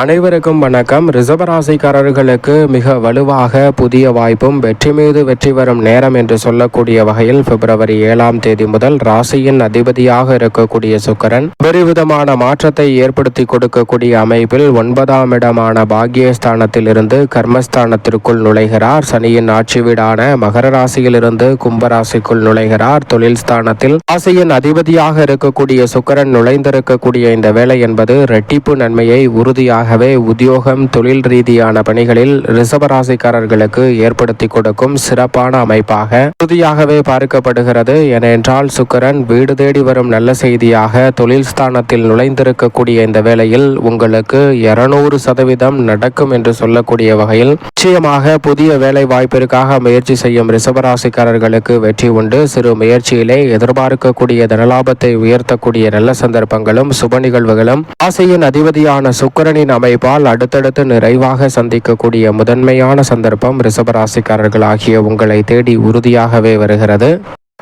அனைவருக்கும் வணக்கம். ரிசர்வராசிக்காரர்களுக்கு மிக வலுவாக புதிய வாய்ப்பும் வெற்றி மீது வெற்றி வரும் நேரம் என்று சொல்லக்கூடிய வகையில் பிப்ரவரி ஏழாம் தேதி முதல் ராசியின் அதிபதியாக இருக்கக்கூடிய சுக்கரன் பெருவிதமான மாற்றத்தை ஏற்படுத்தி கொடுக்கக்கூடிய அமைப்பில் ஒன்பதாம் இடமான பாக்யஸ்தானத்திலிருந்து கர்மஸ்தானத்திற்குள் நுழைகிறார். சனியின் ஆட்சி வீடான மகர ராசியிலிருந்து கும்பராசிக்குள் நுழைகிறார். தொழில் ஸ்தானத்தில் ராசியின் அதிபதியாக இருக்கக்கூடிய சுக்கரன் நுழைந்திருக்கக்கூடிய இந்த வேலை என்பது ரெட்டிப்பு நன்மையை உறுதியாக ஆகவே உத்தியோகம் தொழில் ரீதியான பணிகளில் ரிசபராசிக்காரர்களுக்கு ஏற்படுத்தி கொடுக்கும் சிறப்பான அமைப்பாக உறுதியாகவே பார்க்கப்படுகிறது. ஏனென்றால் சுக்கரன் வீடு தேடி வரும் நல்ல செய்தியாக தொழில் ஸ்தானத்தில் நுழைந்திருக்கக்கூடிய இந்த வேளையில் உங்களுக்கு இருநூறு சதவீதம் நடக்கும் என்று சொல்லக்கூடிய வகையில் நிச்சயமாக புதிய வேலை வாய்ப்பிற்காக முயற்சி செய்யும் ரிசபராசிக்காரர்களுக்கு வெற்றி உண்டு. சிறு முயற்சியிலே எதிர்பார்க்கக்கூடிய தனலாபத்தை உயர்த்தக்கூடிய நல்ல சந்தர்ப்பங்களும் சுப நிகழ்வுகளும். ஆசையின் அதிபதியான சுக்கரனின் அமைப்பால் அடுத்தடுத்து நிறைவாக சந்திக்கக்கூடிய முதன்மையான சந்தர்ப்பம் ரிஷபராசிக்காரர்கள் ஆகிய உங்களை தேடி உறுதியாகவே வருகிறது.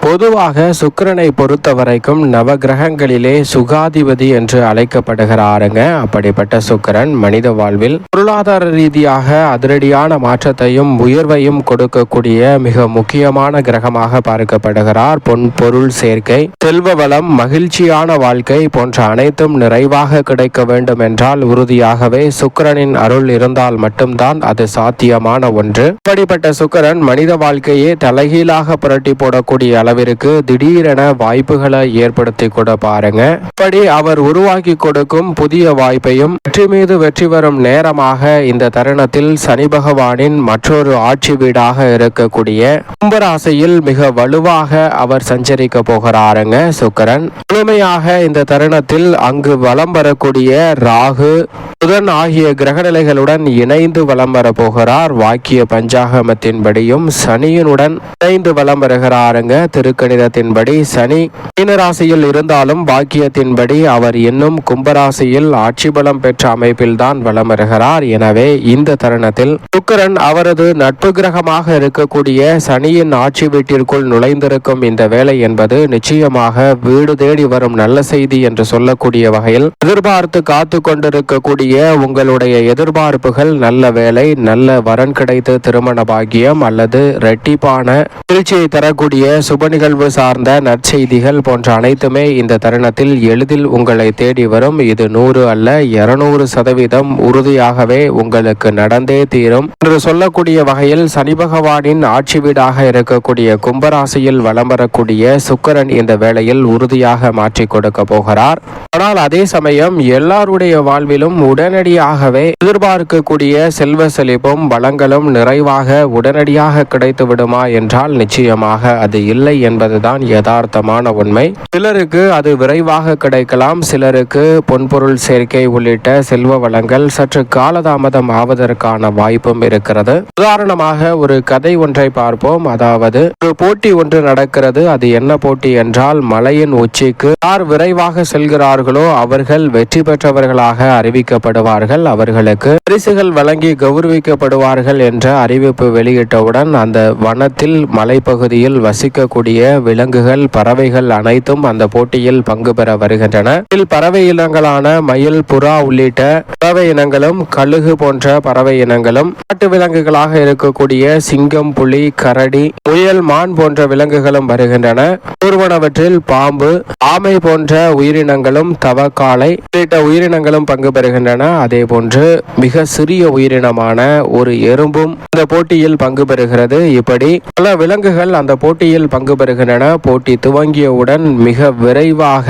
பொதுவாக சுக்கிரனை பொறுத்த வரைக்கும் நவ கிரகங்களிலே சுகாதிபதி என்று அழைக்கப்படுகிறாருங்க. அப்படிப்பட்ட சுக்கிரன் மனித வாழ்வில் பொருளாதார ரீதியாக அதிரடியான மாற்றத்தையும் உயர்வையும் கொடுக்கக்கூடிய மிக முக்கியமான கிரகமாக பார்க்கப்படுகிறார். பொன் பொருள் சேர்க்கை செல்வ வளம் மகிழ்ச்சியான வாழ்க்கை போன்ற அனைத்தும் நிறைவாக கிடைக்க வேண்டும் என்றால் உறுதியாகவே சுக்கிரனின் அருள் இருந்தால் மட்டும்தான் அது சாத்தியமான ஒன்று. அப்படிப்பட்ட சுக்கிரன் மனித வாழ்க்கையே தலைகீழாக புரட்டி போடக்கூடிய அளவிற்கு திடீரென வாய்ப்புகளை ஏற்படுத்தி கூட பாருங்க. இப்படி அவர் உருவாக்கி கொடுக்கும் புதிய வாய்ப்பையும் வெற்றி மீது வெற்றி வரும் நேரமாக இந்த தருணத்தில் சனி பகவானின் மற்றொரு ஆட்சி வீடாக இருக்கக்கூடிய கும்பராசியில் மிக வலுவாக அவர் சஞ்சரிக்க போகிறாருங்க சுக்கரன். முழுமையாக இந்த தருணத்தில் அங்கு வலம் வரக்கூடிய ராகு புதன் ஆகிய கிரகநிலைகளுடன் இணைந்து வலம் வர போகிறார். வாக்கிய பஞ்சாகமத்தின்படியும் சனியனுடன் இணைந்து வலம் வருகிறாருங்க. திருக்கணிதத்தின்படி சனி மீனராசியில் இருந்தாலும் பாக்கியத்தின்படி அவர் இன்னும் கும்பராசியில் ஆட்சி பலம் பெற்ற அமைப்பில்தான் வலம் வருகிறார் எனவே இந்த தருணத்தில் சுக்கரன் அவரது நட்பு கிரகமாக இருக்கக்கூடிய சனியின் ஆட்சி வீட்டிற்குள் நுழைந்திருக்கும் இந்த வேலை என்பது நிச்சயமாக வீடு தேடி வரும் நல்ல செய்தி என்று சொல்லக்கூடிய வகையில் எதிர்பார்த்து காத்து கொண்டிருக்கக்கூடிய உங்களுடைய எதிர்பார்ப்புகள் நல்ல வேலை நல்ல வரன் கிடைத்த திருமண பாக்கியம் அல்லது ரெட்டிப்பான திருச்சியை தரக்கூடிய சுப நிகழ்வு சார்ந்த நற்செய்திகள் போன்ற அனைத்துமே இந்த தருணத்தில் எளிதில் உங்களை தேடி வரும். இது நூறு அல்ல இருநூறு சதவீதம் உறுதியாகவே உங்களுக்கு நடந்தே தீரும். என்று சொல்லக்கூடிய வகையில் சனி பகவானின் ஆட்சி வீடாக இருக்கக்கூடிய கும்பராசியில் வலம் வரக்கூடிய சுக்கரன் இந்த வேளையில் உறுதியாக மாற்றி கொடுக்க போகிறார். ஆனால் அதே சமயம் எல்லாருடைய வாழ்விலும் உடனடியாகவே எதிர்பார்க்கக்கூடிய செல்வ செழிப்பும் வளங்களும் நிறைவாக உடனடியாக கிடைத்து விடுமா என்றால் நிச்சயமாக அது இல்லை. என்பதுதான் யதார்த்தமான உண்மை. சிலருக்கு அது விரைவாக கிடைக்கலாம் சிலருக்கு பொன்பொருள் சேர்க்கை உள்ளிட்ட செல்வ வளங்கள் சற்று காலதாமதம் ஆவதற்கான வாய்ப்பும் இருக்கிறது. உதாரணமாக ஒரு கதை ஒன்றை பார்ப்போம். அதாவது ஒரு போட்டி ஒன்று நடக்கிறது. அது என்ன போட்டி என்றால் மலையின் உச்சிக்கு யார் விரைவாக செல்கிறார்களோ அவர்கள் வெற்றி பெற்றவர்களாக அறிவிக்கப்படுவார்கள். அவர்களுக்கு பரிசுகள் வழங்கி கௌரவிக்கப்படுவார்கள் என்ற அறிவிப்பு வெளியிட்டவுடன் அந்த வனத்தில் மலைப்பகுதியில் வசிக்கக்கூடிய விலங்குகள் பறவைகள் அனைத்தும் அந்த போட்டியில் பங்கு பெற வருகின்றன. இதில் பறவை இனங்களான மயில் புறா உள்ளிட்ட பறவை இனங்களும் கழுகு போன்ற பறவை இனங்களும் காட்டு விலங்குகளாக இருக்கக்கூடிய சிங்கம் புலி கரடி முயல் மான் போன்ற விலங்குகளும் வருகின்றன. ஒருவனவற்றில் பாம்பு ஆமை போன்ற உயிரினங்களும் தவக்காலை உள்ளிட்ட உயிரினங்களும் பங்கு பெறுகின்றன. அதே போன்று மிக சிறிய உயிரினமான ஒரு எறும்பும் இந்த போட்டியில் பங்கு பெறுகிறது. இப்படி பல விலங்குகள் அந்த போட்டியில் பங்கு நடைபெறுகின்றன போட்டி துவங்கியவுடன் மிக விரைவாக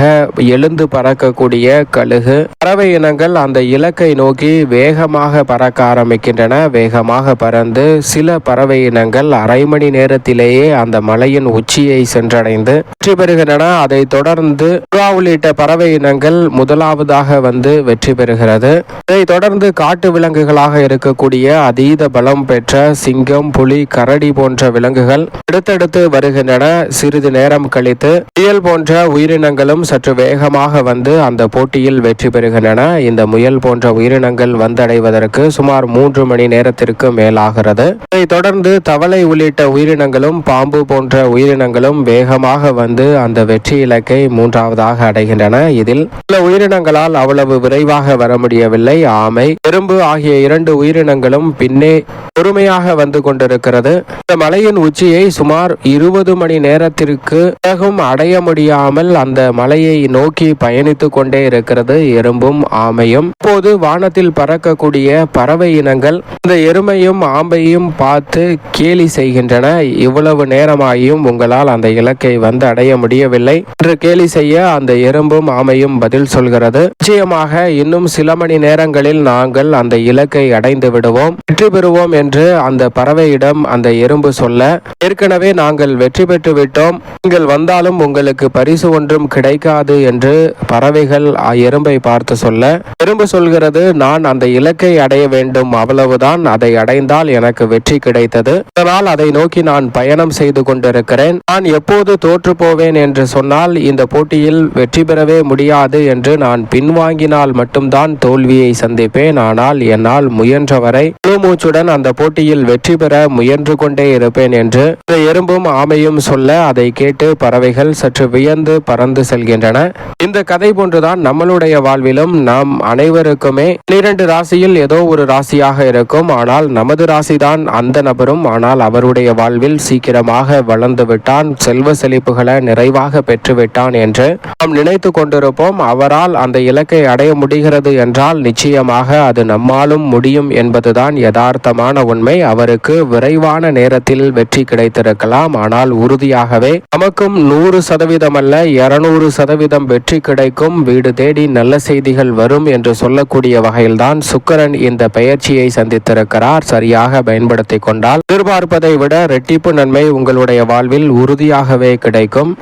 எழுந்து பறக்கக்கூடிய கழுகு. பறவை இனங்கள் அந்த இலக்கை நோக்கி வேகமாக பறக்க ஆரம்பிக்கின்றன. வேகமாக பறந்து சில பறவை இனங்கள் அரை மணி நேரத்திலேயே அந்த மலையின் உச்சியை சென்றடைந்து வெற்றி பெறுகின்றன. அதை தொடர்ந்து புறா உள்ளிட்ட பறவை இனங்கள் முதலாவதாக வந்து வெற்றி பெறுகிறது. இதை தொடர்ந்து காட்டு விலங்குகளாக இருக்கக்கூடிய அதீத பலம் பெற்ற சிங்கம் புலி கரடி போன்ற விலங்குகள் அடுத்தடுத்து வருகின்றன. சிறிது நேரம் கழித்து முயல் போன்ற உயிரினங்களும் சற்று வேகமாக வந்து அந்த போட்டியில் வெற்றி பெறுகின்றன. இந்த முயல் போன்ற உயிரினங்கள் வந்தடைவதற்கு சுமார் மூன்று மணி நேரத்திற்கு மேலாகிறது. இதைத் தொடர்ந்து தவளை உள்ளிட்ட உயிரினங்களும் பாம்பு போன்ற உயிரினங்களும் வேகமாக வந்து அந்த வெற்றி இலக்கை மூன்றாவதாக அடைகின்றன. இதில் சில உயிரினங்களால் அவ்வளவு விரைவாக வர முடியவில்லை. ஆமை எறும்பு ஆகிய இரண்டு உயிரினங்களும் பின்னே பொறுமையாக வந்து கொண்டிருக்கிறது. இந்த மலையின் உச்சியை சுமார் இருபது மணி நேரம் நேரத்திற்கு வேகம் அடைய முடியாமல் அந்த மலையை நோக்கி பயணித்துக் கொண்டே இருக்கிறது எறும்பும் ஆமையும். இப்போது வானத்தில் பறக்கக்கூடிய பறவை இனங்கள் இந்த எருமையும் ஆம்பையும் பார்த்து கேலி செய்கின்றன. இவ்வளவு நேரமாகியும் உங்களால் அந்த இலக்கை வந்து அடைய முடியவில்லை என்று கேலி செய்ய அந்த எறும்பும் ஆமையும் பதில் சொல்கிறது. நிச்சயமாக இன்னும் சில மணி நேரங்களில் நாங்கள் அந்த இலக்கை அடைந்து விடுவோம். வெற்றி பெறுவோம் என்று அந்த பறவையிடம் அந்த எறும்பு சொல்ல ஏற்கனவே நாங்கள் வெற்றி பெற்று விட்டோம். நீங்கள் வந்தாலும் உங்களுக்கு பரிசு ஒன்றும் கிடைக்காது என்று பறவைகள் எறும்பை பார்த்து சொல்ல எறும்பு சொல்கிறது நான் அந்த இலக்கை அடைய வேண்டும். அவ்வளவுதான். அதை அடைந்தால் எனக்கு வெற்றி கிடைத்தது. அதனால் அதை நோக்கி நான் பயணம் செய்து கொண்டிருக்கிறேன். நான் எப்போது தோற்று போவேன் என்று சொன்னால் இந்த போட்டியில் வெற்றி பெறவே முடியாது என்று நான் பின்வாங்கினால் மட்டும்தான் தோல்வியை சந்திப்பேன். ஆனால் என்னால் முயன்றவரை முழு மூச்சுடன் அந்த போட்டியில் வெற்றி பெற முயன்று கொண்டே இருப்பேன் என்று எறும்பும் ஆமையும் சொல்ல அதை கேட்டு பறவைகள் சற்று வியந்து பறந்து செல்கின்றன. இந்த கதை போன்றுதான் நம்மளுடைய வாழ்விலும் நாம் அனைவருக்குமே பனிரெண்டு ராசியில் ஏதோ ஒரு ராசியாக இருக்கும். ஆனால் நமது ராசிதான் அந்த நபரும். ஆனால் அவருடைய வாழ்வில் சீக்கிரமாக வளர்ந்து விட்டான். செல்வ செழிப்புகளை நிறைவாக பெற்றுவிட்டான் என்று நாம் நினைத்து கொண்டிருப்போம். அவரால் அந்த இலக்கை அடைய முடிகிறது என்றால் நிச்சயமாக அது நம்மாலும் முடியும் என்பதுதான் யதார்த்தமான உண்மை. அவருக்கு விரைவான நேரத்தில் வெற்றி கிடைத்திருக்கலாம். ஆனால் உறுதி உறுதியாகவே நமக்கும் நூறு சதவீதம் அல்ல இருநூறு சதவீதம் வெற்றி கிடைக்கும் வீடு தேடி நல்ல செய்திகள் வரும் என்று சொல்லக்கூடிய வகையில்தான் சுக்கரன் இந்த பயிற்சியை சந்தித்திருக்கிறார். சரியாக பயன்படுத்தி கொண்டால் எதிர்பார்ப்பதை விட ரெட்டிப்பு நன்மை உங்களுடைய வாழ்வில் உறுதியாகவே கிடைக்கும்.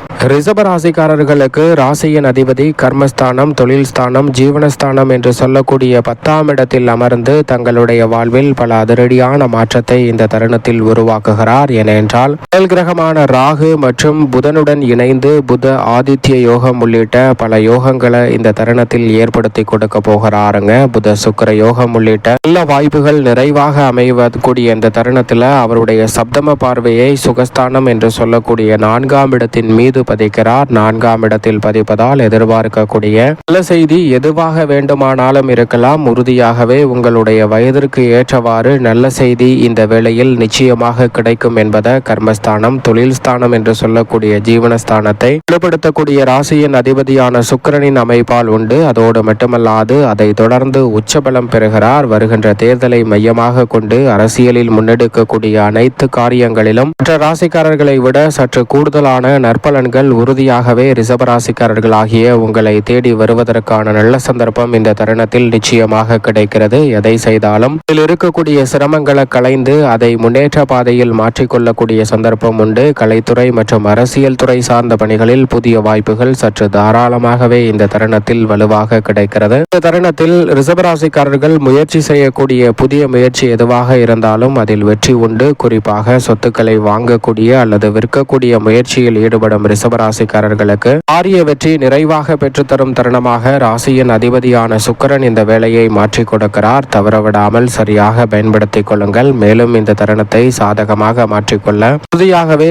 ராசிக்காரர்களுக்கு ராசியின் அதிபதி கர்மஸ்தானம் தொழில் ஸ்தானம் ஜீவனஸ்தானம் என்று சொல்லக்கூடிய பத்தாம் இடத்தில் அமர்ந்து தங்களுடைய வாழ்வில் பல அதிரடியான மாற்றத்தை இந்த தருணத்தில் உருவாக்குகிறார். ஏனென்றால் முதல் கிரகமான ராகு மற்றும் புதனுடன் இணைந்து புத ஆதித்ய யோகம் உள்ளிட்ட பல யோகங்களை இந்த தருணத்தில் ஏற்படுத்தி கொடுக்க போகிறாருங்க. புத சுக்கிர யோகம் உள்ளிட்ட நல்ல வாய்ப்புகள் நிறைவாக அமைவக்கூடிய இந்த தருணத்தில் அவருடைய சப்தம பார்வையை சுகஸ்தானம் என்று சொல்லக்கூடிய நான்காம் இடத்தின் மீது பதிக்கிறார். நான்காம் இடத்தில் பதிப்பதால் எதிர்பார்க்கக்கூடிய நல்ல செய்தி எதுவாக வேண்டுமானாலும் இருக்கலாம். உறுதியாகவே உங்களுடைய வயதிற்கு ஏற்றவாறு நல்ல செய்தி இந்த வேளையில் நிச்சயமாக கிடைக்கும் என்பதை கர்மஸ்தானம் தொழில் ஸ்தானம் என்று சொல்லக்கூடிய ஜீவனஸ்தானத்தை வலுப்படுத்தக்கூடிய ராசியின் அதிபதியான சுக்கிரனின் அமைப்பால் உண்டு. அதோடு மட்டுமல்லாது அதை தொடர்ந்து உச்சபலம் பெறுகிறார். வருகின்ற தேர்தலை மையமாக கொண்டு அரசியலில் முன்னெடுக்கக்கூடிய அனைத்து காரியங்களிலும் மற்ற ராசிக்காரர்களை விட சற்று கூடுதலான நற்பலன்கள் உறுதியாகவே ரிஷபராசிக்காரர்களாகிய உங்களை தேடி வருவதற்கான நல்ல சந்தர்ப்பம் இந்த தருணத்தில் நிச்சயமாக கிடைக்கிறது. எதை செய்தாலும் இதில் இருக்கக்கூடிய சிரமங்களை களைந்து அதை முன்னேற்ற பாதையில் மாற்றிக்கொள்ளக்கூடிய சந்தர்ப்பம் உண்டு. கலைத்துறை மற்றும் அரசியல் துறை சார்ந்த பணிகளில் புதிய வாய்ப்புகள் சற்று தாராளமாகவே இந்த தருணத்தில் வலுவாக கிடைக்கிறது. இந்த தருணத்தில் ரிஷபராசிக்காரர்கள் முயற்சி செய்யக்கூடிய புதிய முயற்சி எதுவாக இருந்தாலும் அதில் வெற்றி உண்டு. குறிப்பாக சொத்துக்களை வாங்கக்கூடிய அல்லது விற்கக்கூடிய முயற்சியில் ஈடுபடும் ரிஷபராசிக்காரர்களுக்கு ஆரிய வெற்றி நிறைவாக பெற்றுத்தரும் தருணமாக ராசியின் அதிபதியான சுக்கரன் இந்த வேலையை மாற்றிக் கொடுக்கிறார். தவறவிடாமல் சரியாக பயன்படுத்திக் கொள்ளுங்கள். மேலும் இந்த தருணத்தை சாதகமாக மாற்றிக்கொள்ள உறுதியாகவே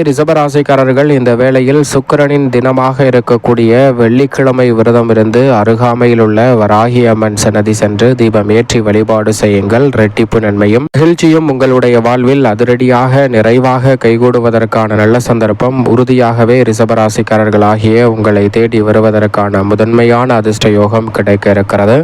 ராசிக்காரர்கள் இந்த வேளையில் சுக்கிரனின் தினமாக இருக்கக்கூடிய வெள்ளிக்கிழமை விரதம் இருந்து அருகாமையில் உள்ள வராகி அம்மன் சன்னதி சென்று தீபம் ஏற்றி வழிபாடு செய்யுங்கள். ரெட்டிப்பு நன்மையும் மகிழ்ச்சியும் உங்களுடைய வாழ்வில் அதிரடியாக நிறைவாக கைகூடுவதற்கான நல்ல சந்தர்ப்பம் உறுதியாகவே ரிசபராசிக்காரர்களாகிய உங்களை தேடி வருவதற்கான முதன்மையான அதிர்ஷ்ட யோகம் கிடைக்க இருக்கிறது.